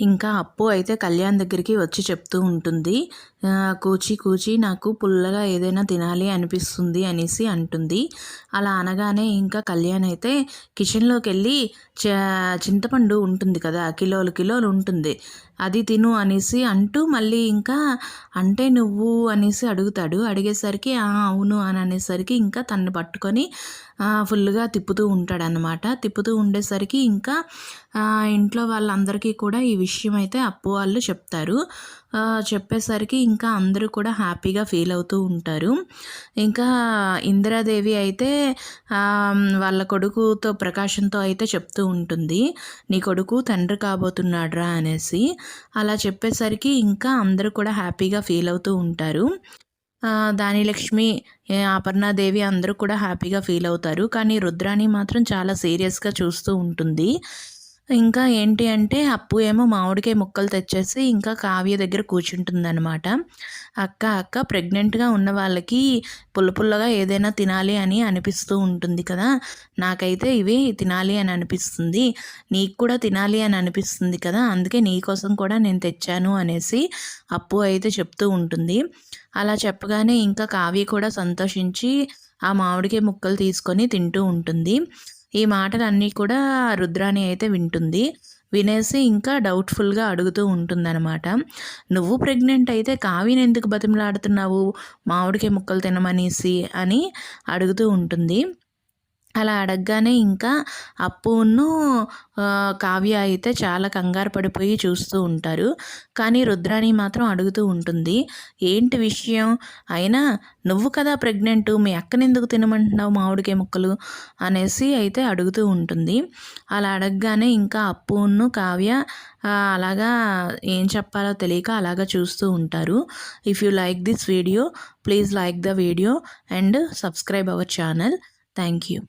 ఇంకా అప్పు అయితే కళ్యాణ్ దగ్గరికి వచ్చి చెప్తూ ఉంటుంది. కూచి కూచి నాకు పుల్లగా ఏదైనా తినాలి అనిపిస్తుంది అనేసి అంటుంది. అలా అనగానే ఇంకా కళ్యాణ్ అయితే కిచెన్లోకి వెళ్ళి చ చింతపండు ఉంటుంది కదా కిలోలు కిలోలు ఉంటుంది. అది తిను అనేసి అంటూ మళ్ళీ ఇంకా అంటే నువ్వు అనేసి అడుగుతాడు. అడిగేసరికి అవును అని అనేసరికి ఇంకా తను పట్టుకొని ఫుల్గా తిప్పుతూ ఉంటాడనమాట తిప్పుతూ ఉండేసరికి ఇంకా ఇంట్లో వాళ్ళందరికీ కూడా ఈ విషయం అయితే అప్పు వాళ్ళు చెప్తారు. చెప్పేసరికి ఇంకా అందరూ కూడా హ్యాపీగా ఫీల్ అవుతూ ఉంటారు. ఇంకా ఇందిరాదేవి అయితే వాళ్ళ కొడుకుతో ప్రకాశంతో అయితే చెప్తూ ఉంటుంది. నీ కొడుకు తండ్రి కాబోతున్నాడ్రా అనేసి. అలా చెప్పేసరికి ఇంకా అందరూ కూడా హ్యాపీగా ఫీల్ అవుతూ ఉంటారు. దానిలక్ష్మి అపర్ణాదేవి అందరూ కూడా హ్యాపీగా ఫీల్ అవుతారు. కానీ రుద్రాణి మాత్రం చాలా సీరియస్గా చూస్తూ ఉంటుంది. ఇంకా ఏంటి అంటే అప్పు ఏమో మామిడికాయ ముక్కలు తెచ్చేసి ఇంకా కావ్య దగ్గర కూర్చుంటుందన్నమాట. అక్క అక్క ప్రెగ్నెంట్గా ఉన్న వాళ్ళకి పుల్ల పుల్లగా ఏదైనా తినాలి అని అనిపిస్తూ ఉంటుంది కదా. నాకైతే ఇవి తినాలి అని అనిపిస్తుంది. నీకు కూడా తినాలి అని అనిపిస్తుంది కదా. అందుకే నీకోసం కూడా నేను తెచ్చాను అనేసి అప్పు అయితే చెప్తూ ఉంటుంది. అలా చెప్పగానే ఇంకా కావ్య కూడా సంతోషించి ఆ మామిడికాయ ముక్కలు తీసుకొని తింటూ ఉంటుంది. ఈ మాటలన్నీ కూడా రుద్రాణి అయితే వింటుంది. వినేసి ఇంకా డౌట్ఫుల్గా అడుగుతూ ఉంటుందన్నమాట. నువ్వు ప్రెగ్నెంట్ అయితే కావిని ఎందుకు బతిమలాడుతున్నావు? మామిడికాయ ముక్కలు తినమనేసి అని అడుగుతూ ఉంటుంది. అలా అడగగానే ఇంకా అప్పును కావ్య అయితే చాలా కంగారు పడిపోయి చూస్తూ ఉంటారు. కానీ రుద్రాణి మాత్రం అడుగుతూ ఉంటుంది ఏంటి విషయం? అయినా నువ్వు కదా ప్రెగ్నెంట్ మీ అక్కని ఎందుకు తినమంటున్నావు మామిడికాయ ముక్కలు? అనేసి అయితే అడుగుతూ ఉంటుంది. అలా అడగగానే ఇంకా అప్పును కావ్య అలాగా ఏం చెప్పాలో తెలియక అలాగా చూస్తూ ఉంటారు. If you like this video please like the video and subscribe our channel. Thank you